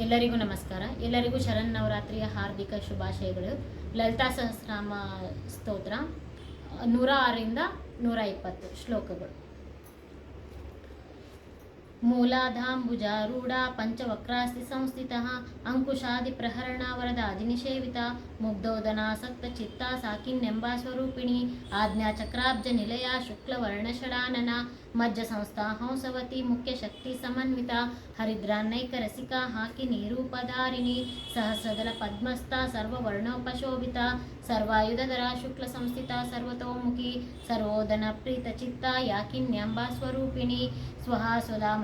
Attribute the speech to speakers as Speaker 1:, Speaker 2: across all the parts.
Speaker 1: ಎಲ್ಲರಿಗೂ ನಮಸ್ಕಾರ. ಎಲ್ಲರಿಗೂ ಶರನ್ನವರಾತ್ರಿಯ ಹಾರ್ದಿಕ ಶುಭಾಶಯಗಳು. ಲಲಿತಾ ಸಹಸ್ರಾಮ ಸ್ತೋತ್ರ. ನೂರ ಆರರಿಂದ ನೂರ ಇಪ್ಪತ್ತು ಶ್ಲೋಕಗಳು. ಮೂಲಾಧಾಂಬುಜಾರೂಢ ಪಂಚವಕ್ರಾಸ್ತಿ ಸಂಸ್ಥಿತಃ ಅಂಕುಶಾದಿ ಪ್ರಹರಣ ವರದಾದಿ ನಿಷೇವಿತ ಮುಗ್ಧೋದನಾಸಕ್ತ ಚಿತ್ತ ಸಾಕಿನ್ನೆಂಬ ಸ್ವರೂಪಿಣಿ ಆಜ್ಞಾಚಕ್ರಾಬ್ಜ ನಿಲಯ ಶುಕ್ಲವರ್ಣಷಡಾನನ ಮಜ್ಜ ಸಂಸ್ಥಾ ಹಂಸವತಿ ಮುಖ್ಯ ಶಕ್ತಿ ಸಮನ್ವಿತ ಹರಿದ್ರಾನೈಕ ರಸಿಕಾ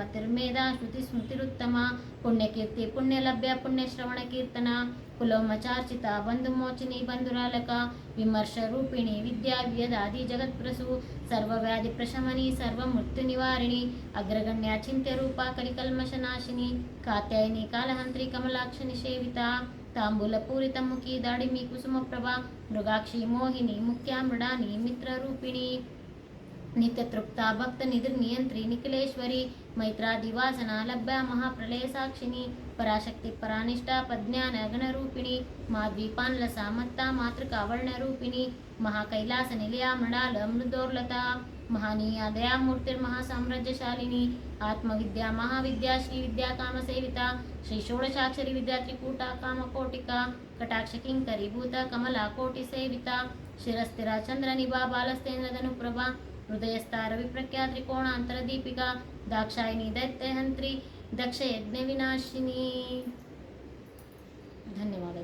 Speaker 1: మతిర్మేధ శృతి స్మృతిరుత్తమ పుణ్యకీర్తి పుణ్యలభ్య పుణ్యశ్రవణ కీర్తన కులోమచార్చిత బంధుమోచిని బంధురాలక విమర్శ రూపిణి విద్యా వ్యదాది జగత్ప్రసు సర్వవ్యాధి ప్రశమని సర్వమృత్యు నివారిణి అగ్రగణ్య చింత్య రూప కలికల్మశనాశిని కాత్యాయని కాళహంత్రి కమలాక్షని సేవిత తాంబూల పూరిత ముఖి దాడిమి కుసుమ ప్రభ మృగాక్షి మోహిని ముఖ్యా మృడాని మిత్రరూపిణి. ನಿತ್ಯ ತೃಪ್ತ ಭಕ್ತ ನಿಧಿ ನಿಯಂತ್ರಿ ನಿಖಿಲೇಶ್ವರಿ ಮೈತ್ರಾದಿವಾಸನ ಲಭ್ಯ ಮಹಾಪ್ರಲಯ ಸಾಕ್ಷಿಣಿ ಪರಾಶಕ್ತಿ ಪರಾನಿಷ್ಠ ಪಜ್ಞಾನ ಗಣರೂಪಿಣಿ ಮಾದ್ವೀಪಾನ್ಲ ಸಾಮತ್ತ ಮಾತೃಕಾ ವರ್ಣರೂಪಿಣಿ ಮಹಾಕೈಲಾಸ ನಿಲಯ ಮೃಣಾಲ ಮೃದೋರ್ಲತಾ ಮಹನೀಯ ದಯಾಮೂರ್ತಿರ್ಮಹಾ ಸಾಮ್ರಾಜ್ಯಶಾಲಿನಿ ಆತ್ಮವಿದ್ಯಾ ಮಹಾವಿದ್ಯಾ ಶ್ರೀ ವಿದ್ಯಾ ಕಾಮ ಸೇವಿತ ಶ್ರೀ ಷೋಡಶಾಕ್ಷರಿ ವಿದ್ಯಾ ತ್ರಿಕೂಟ ಕಾಮಕೋಟಿಕ ಕಟಾಕ್ಷ ಕಿಂಕರಿ ಭೂತ ಕಮಲ ಕೋಟಿ ಸೇವಿತ ಶಿರಸ್ಥಿರ ಚಂದ್ರ ನಿಭಾ ಬಾಲಸ್ತೇಂದ್ರದನುಪ್ರಭಾ हृदयस्था रविप्रख्या दाक्षायणी दैत्य हंत्री दक्ष यज्ञ विनाशिनी। धन्यवाद